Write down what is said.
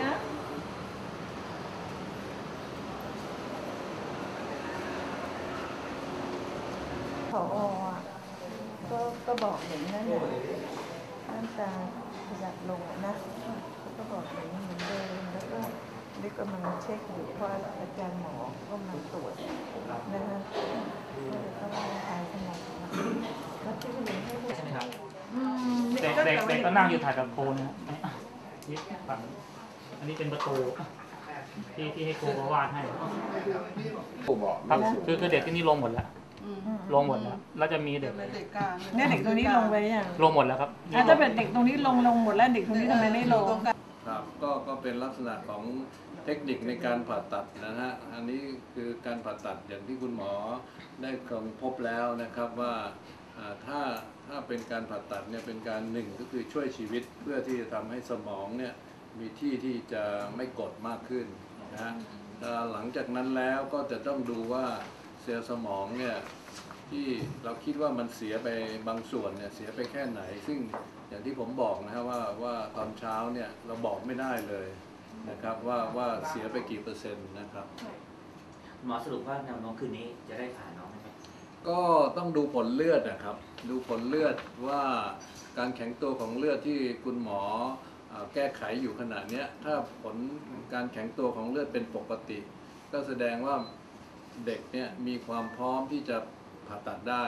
นะผออะก็ก็บอกอย่างนั้นน่ะน้ำตาขยับลงอะนะเขาก็บอกอย่างนี้เหมือนเดิมแล้วก็นี่กำลังเช็คอยู่เพราะอาจารย์หมอก็กำลังตรวจนะฮะก็จะต้องให้ทายขนาดนั้นแล้วที่เหลือให้ดูใช่ไหมครับอืมเด็กเด็กเด็กก็นั่งอยู่ถ่ายกับโคนะฮะนี่ฝั่ง อันนี้เป็นประตูที่ที่ให้ครูมาวาดให้ผู้บอกครับคือคือเด็กที่นี่ลงหมดแล้วลงหมดแล้วแล้วจะมีเด็กเนี่ยเด็กตรงนี้ลงไปยังลงหมดแล้วครับอะถ้าเป็นเด็กตรงนี้ลงลงหมดแล้วเด็กตรงนี้ทำไมไม่ลงครับก็ก็เป็นลักษณะของเทคนิคในการผ่าตัดนะฮะอันนี้คือการผ่าตัดอย่างที่คุณหมอได้ค้นพบแล้วนะครับว่าอ่าถ้าถ้าเป็นการผ่าตัดเนี่ยเป็นการหนึ่งก็คือช่วยชีวิตเพื่อที่จะทำให้สมองเนี่ย มีที่ที่จะไม่กดมากขึ้นนะฮะแล้วหลังจากนั้นแล้วก็จะต้องดูว่าเซลล์สมองเนี่ยที่เราคิดว่ามันเสียไปบางส่วนเนี่ยเสียไปแค่ไหน ซึ่งอย่างที่ผมบอกนะฮะว่าว่าตอนเช้าเนี่ยเราบอกไม่ได้เลยนะครับว่าว่าเสียไปกี่เปอร์เซ็นต์นะครับหมอสรุปว่าแนวโน้มคืนนี้จะได้ผ่าน้องไหมครับก็ต้องดูผลเลือดนะครับ ดูผลเลือดว่าการแข็งตัวของเลือดที่คุณหมอเอ่อ แก้ไขอยู่ขณะเนี้ถ้าผลการแข็งตัวของเลือดเป็นปกติ ก็แสดงว่าเด็กเนี่ยมีความพร้อมที่จะผ่าตัดได้